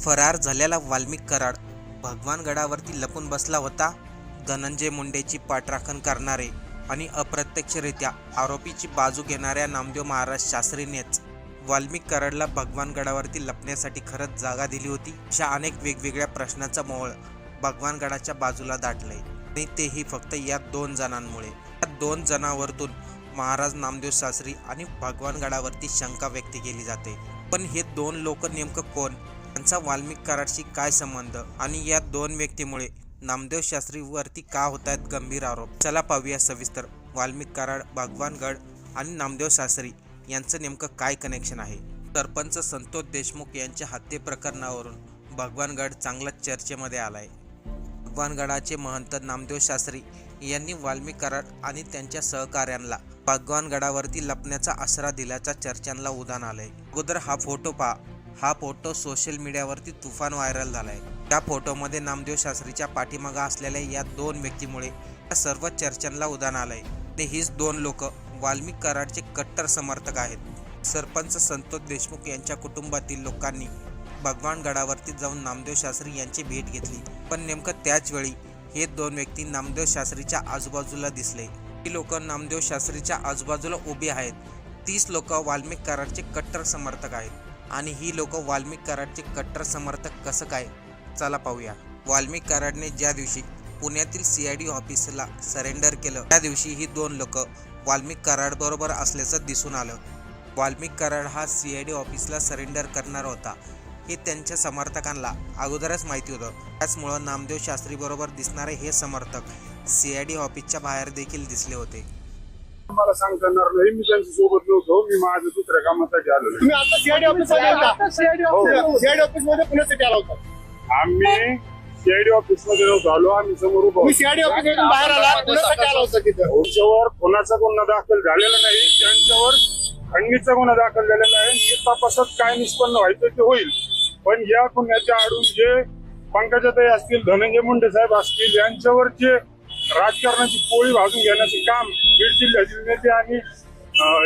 फरार झालेला वाल्मिक कराड भगवानगडावरती लपून बसला होता. धनंजय मुंडेची पाठराखण करणारे आणि अप्रत्यक्षरित्या आरोपीची बाजू घेणाऱ्या नामदेव महाराज शास्त्रीनेच वाल्मिक कराडला भगवान गडावरती लपण्यासाठी खरंच जागा दिली होती. अशा अनेक वेगवेगळ्या प्रश्नाचा मोहळ भगवानगडाच्या बाजूला दाटलंय. आणि तेही फक्त या दोन जणांमुळे. या दोन जणांवरतून महाराज नामदेव शास्त्री आणि भगवानगडावरती शंका व्यक्त केली जाते. पण हे दोन लोक नेमकं कोण? त्यांचा वाल्मिक कराडशी काय संबंध? आणि या दोन व्यक्तीमुळे नामदेव शास्त्रीवरती का होत आहेत गंभीर आरोप? चला पाहूया सविस्तर. वाल्मिक कराड भगवानगड आणि नामदेव शास्त्री यांचं नेमकं काय कनेक्शन आहे? सरपंच संतोष देशमुख यांच्या हत्ये प्रकरणावरून भगवानगड चांगलाच चर्चेमध्ये आलाय. भगवानगडाचे महंत नामदेव शास्त्री यांनी वाल्मिक कराड आणि त्यांच्या सहकाऱ्यांना भगवानगडावरती लपण्याचा आसरा दिल्याचा चर्चांना उधाण आलंय. अगोदर हा फोटो पहा. हा फोटो सोशल मीडियावरती तुफान व्हायरल झालाय. त्या फोटोमध्ये नामदेव शास्त्रीच्या पाठीमागा असलेल्या या दोन व्यक्तीमुळे या सर्व चर्चांना उधाण आलंय. ते हीच दोन लोक वाल्मिक कराडचे कट्टर समर्थक आहेत. सरपंच संतोष देशमुख यांच्या कुटुंबातील लोकांनी भगवान गडावरती जाऊन नामदेव शास्त्री यांची भेट घेतली. पण नेमकं त्याच वेळी हे दोन व्यक्ती नामदेव शास्त्रीच्या आजूबाजूला दिसले. ही लोक नामदेव शास्त्रीच्या आजूबाजूला उभी आहेत. तीस लोक वाल्मिक कराडचे कट्टर समर्थक आहेत. आणि ही लोक वाल्मिक कराडचे कट्टर समर्थक कसं काय? चला पाहूया. वाल्मिक कराडने ज्या दिवशी पुण्यातील सी आय डी ऑफिसला सरेंडर केलं त्या दिवशी ही दोन लोक वाल्मिक कराड बरोबर असल्याचं दिसून आलं. वाल्मिक कराड हा सी आय डी ऑफिसला सरेंडर करणार होता हे त्यांच्या समर्थकांना अगोदरच माहिती होतं. त्याचमुळं नामदेव शास्त्रीबरोबर दिसणारे हे समर्थक सी आय डी ऑफिसच्या बाहेर देखील दिसले होते. मला सांगता येणार नाही. मी त्यांच्यासोबत नव्हतो. मी माझ्या दुसऱ्या कामासाठी आलेलो तुम्ही आता सीआयडी ऑफिसमध्ये होता सीआयडी ऑफिसमध्ये. पुण्यासाठी आला होता. आम्ही सीआयडी ऑफिसमध्ये नव्हतो. आलो. आम्ही समोर उभा तुम्ही सीआयडी ऑफिस मधून बाहेर आला. पुण्यासाठी आला होता तिथं. त्यांच्यावर कोणाचा गुन्हा दाखल झालेला नाही. त्यांच्यावर खंडणीचा गुन्हा दाखल झालेला आहे ते तपासात काय निष्पन्न व्हायचं ते होईल. पण या गुन्ह्याच्या आडून जे पंकजाताई असतील धनंजय मुंडे साहेब असतील यांच्यावर जे राजकारणाची पोळी भाजून घेण्याचे काम बीड जिल्ह्यातील नेते आणि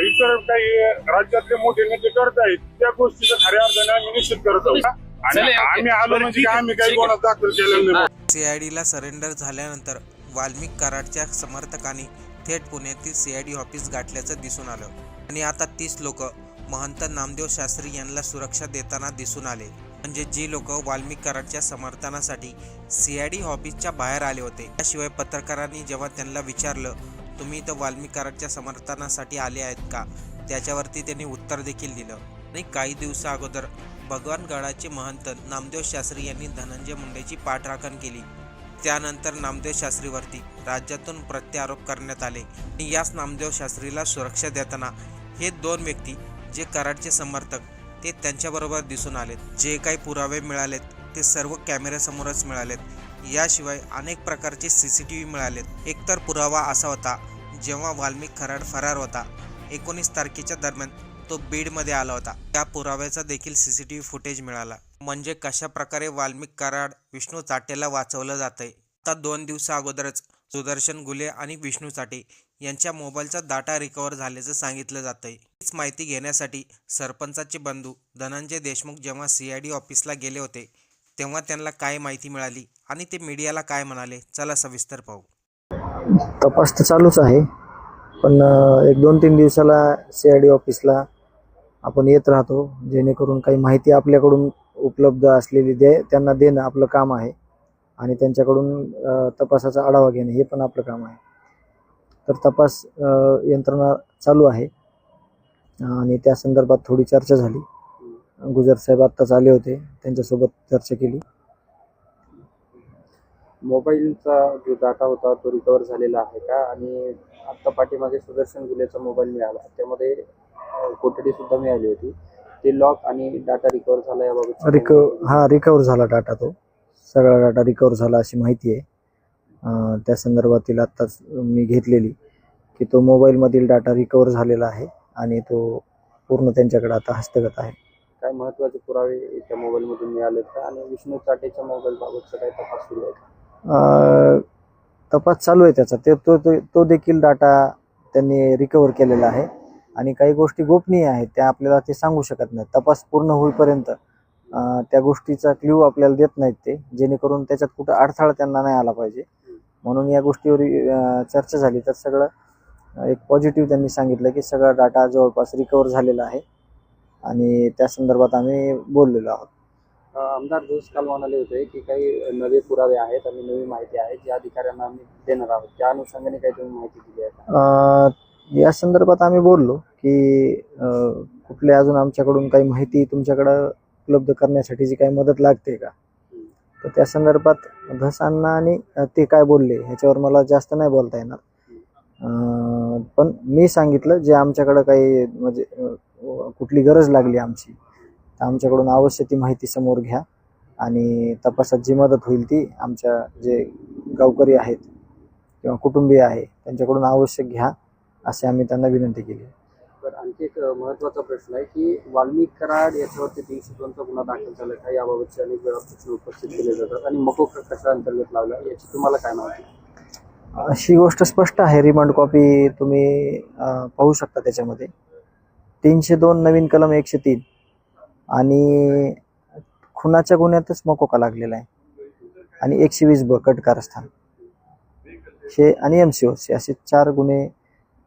इतर काही राज्यातले मोठे नेते करत आहेत त्या गोष्टीचा खऱ्या अर्थाने आम्ही निश्चित करत आहोत. आणि आम्ही आलो म्हणजे काय आम्ही काही गुन्हा दाखल केलेला नाही. सीआयडीला सरेंडर झाल्यानंतर वाल्मिक कराडच्या समर्थकांनी थेट पुण्यातील सीआयडी ऑफिस गाठल्याचं दिसून आलं. आणि आता तीस लोक महंत नामदेव शास्त्री यांना सुरक्षा देताना दिसून आले. म्हणजे जी लोक वाल्मिक कराडच्या समर्थनासाठी डी ऑफिसच्या बाहेर आले होते. त्याशिवाय पत्रकारांनी जेव्हा त्यांना विचारलं तुम्ही इथं वाल्मिक कराडच्या समर्थनासाठी आले आहेत का? त्याच्यावरती त्यांनी उत्तर देखील दिलं. आणि काही दिवसा अगोदर भगवान गडाचे महंत नामदेव शास्त्री यांनी धनंजय मुंडेची पाठराखण केली. त्यानंतर नामदेव शास्त्रीवरती राज्यातून प्रत्यारोप करण्यात आले. आणि याच नामदेव शास्त्रीला सुरक्षा देताना हे दोन व्यक्ती जे कराडचे समर्थक ते त्यांच्याबरोबर दिसून आलेत. जे काही पुरावे मिळालेत ते सर्व कॅमेऱ्यासमोरच मिळालेत. याशिवाय अनेक प्रकारचे सी सी टी व्ही मिळालेत. एकतर पुरावा असा होता जेव्हा वाल्मिक खराड फरार होता एकोणीस तारखेच्या दरम्यान तो बीडमध्ये आला होता. त्या पुराव्याचा देखील C C T V footage मिळाला. म्हणजे कशा प्रकारे वाल्मिक कराड विष्णू चाटेला वाचवलं जातंय? आता दोन दिवसा अगोदरच सुदर्शन गुले आणि विष्णू चाटे यांच्या मोबाईलचा डाटा रिकवर झाल्याचं सांगितलं जातंय. हीच माहिती घेण्यासाठी सरपंचाचे बंधू धनंजय देशमुख जेव्हा सी आय डी ऑफिसला गेले होते तेव्हा त्यांना काय माहिती मिळाली आणि ते मीडियाला काय म्हणाले चला सविस्तर पाहू. तपास तर चालूच आहे पण एक दोन तीन दिवसाला सी आय डी ऑफिसला आपण येत राहतो जेणेकरून काही माहिती आपल्याकडून उपलब्ध असलेली दे त्यांना देणं आपलं काम आहे आणि त्यांच्याकडून तपासाचा आढावा घेणे हे पण आपलं काम आहे. तर तपास यंत्रणा चालू आहे. आणि त्या संदर्भात थोडी चर्चा झाली. गुजर साहेब आत्ताच आले होते. त्यांच्यासोबत चर्चा केली. मोबाईलचा जो डाटा होता तो रिकवर झालेला आहे का? आणि आत्ता पाठीमागे सुदर्शन गुलेचा मोबाईल मिळाला. त्यामध्ये कोठडी सुद्धा मिळाली होती. ते लॉक आणि डाटा रिकवर झाला याबाबत रिकव हा रिकवर झाला डाटा तो. सगळा डाटा रिकवर झाला अशी माहिती आहे. त्या संदर्भातील आत्ताच मी घेतलेली की तो मोबाईलमधील डाटा रिकवर झालेला आहे आणि तो पूर्ण त्यांच्याकडे आता हस्तगत आहे. काय महत्त्वाचे पुरावे त्या मोबाईलमधून मिळालेत का? आणि विष्णू चाटेच्या मोबाईल बाबतचा काय तपास सुरू आहे? तपास चालू आहे त्याचा. ते तो तो- तो देखील डाटा त्यांनी रिकवर केलेला आहे. आणि काही गोष्टी गोपनीय आहेत त्या आपल्याला ते सांगू शकत नाही तपास पूर्ण होईपर्यंत त्या गोष्टीचा क्ल्यू आपल्याला देत नाहीत ते. जेणेकरून त्याच्यात कुठं अडथळा त्यांना नाही आला पाहिजे. म्हणून या गोष्टीवर चर्चा झाली. तर सगळं एक पॉझिटिव्ह त्यांनी सांगितलं की सगळा डाटा जवळपास रिकवर झालेला आहे. आणि त्या संदर्भात आम्ही बोललेलो आहोत. आमदार जोस काल म्हणाले होते की काही नवे पुरावे आहेत आणि नवी माहिती आहे ज्या अधिकाऱ्यांना आम्ही देणार आहोत. त्या अनुषंगाने काही तुम्ही माहिती दिली आहे या संदर्भात आम्ही बोललो की अं, कुठल्या अजून आमच्याकडून काही माहिती तुमच्याकडं उपलब्ध करण्यासाठी जी काही मदत लागते का? तर त्या संदर्भात धसांना आणि ते काय बोलले ह्याच्यावर मला जास्त नाही बोलता येणार. पण मी सांगितलं जे आमच्याकडं काही म्हणजे कुठली गरज लागली आमची तर आमच्याकडून अवश्य ती माहिती समोर घ्या आणि तपासात जी मदत होईल ती आमच्या जे गावकरी आहेत किंवा कुटुंबीय आहे त्यांच्याकडून आवश्यक घ्या असे आम्ही त्यांना विनंती केली. तर आणखी एक महत्त्वाचा महत्त्वाचा प्रश्न आहे की वाल्मिक कराड याच्यावरती तीनशे दोनचा गुन्हा दाखल झाला का याबाबतचे अनेक वेळा प्रश्न उपस्थित केले जातात. आणि मकोका कशा अंतर्गत लावला याची तुम्हाला काय माहिती? अशी गोष्ट स्पष्ट आहे. रिमांड कॉपी तुम्ही पाहू शकता त्याच्यामध्ये. तीनशे दोन नवीन कलम एकशे तीन. आणि खुनाच्या गुन्ह्यातच मकोका लागलेला आहे. आणि एकशे वीस ब कट कारस्थान. हे आणि एम सी ओस असे चार गुन्हे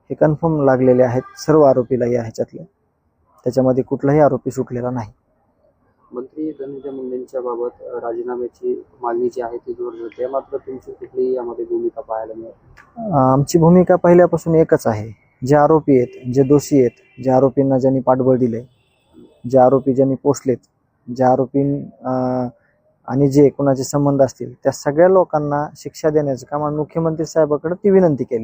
हे कन्फर्म लागलेले आहेत सर्व आरोपीला या ह्याच्यातले. त्याच्यामध्ये कुठलाही आरोपी सुटलेला नाही. मंत्री धनंजय मुंडेंच्या बाबत राजीनाम्याची मागणी जी आहे ती जोर धरते मात्र तुमची कुठलीही यामध्ये भूमिका पाहायला मिळत आमची भूमिका पहिल्यापासून एकच आहे. जे आरोपी आहेत जे दोषी आहेत ज्या आरोपींना ज्यांनी पाठबळ दिले जे आरोपी ज्यांनी पोचलेत ज्या आरोपी आणि जे कोणाचे संबंध असतील त्या सगळ्या लोकांना शिक्षा देण्याचं काम मुख्यमंत्री साहेबाकडे ती विनंती केली.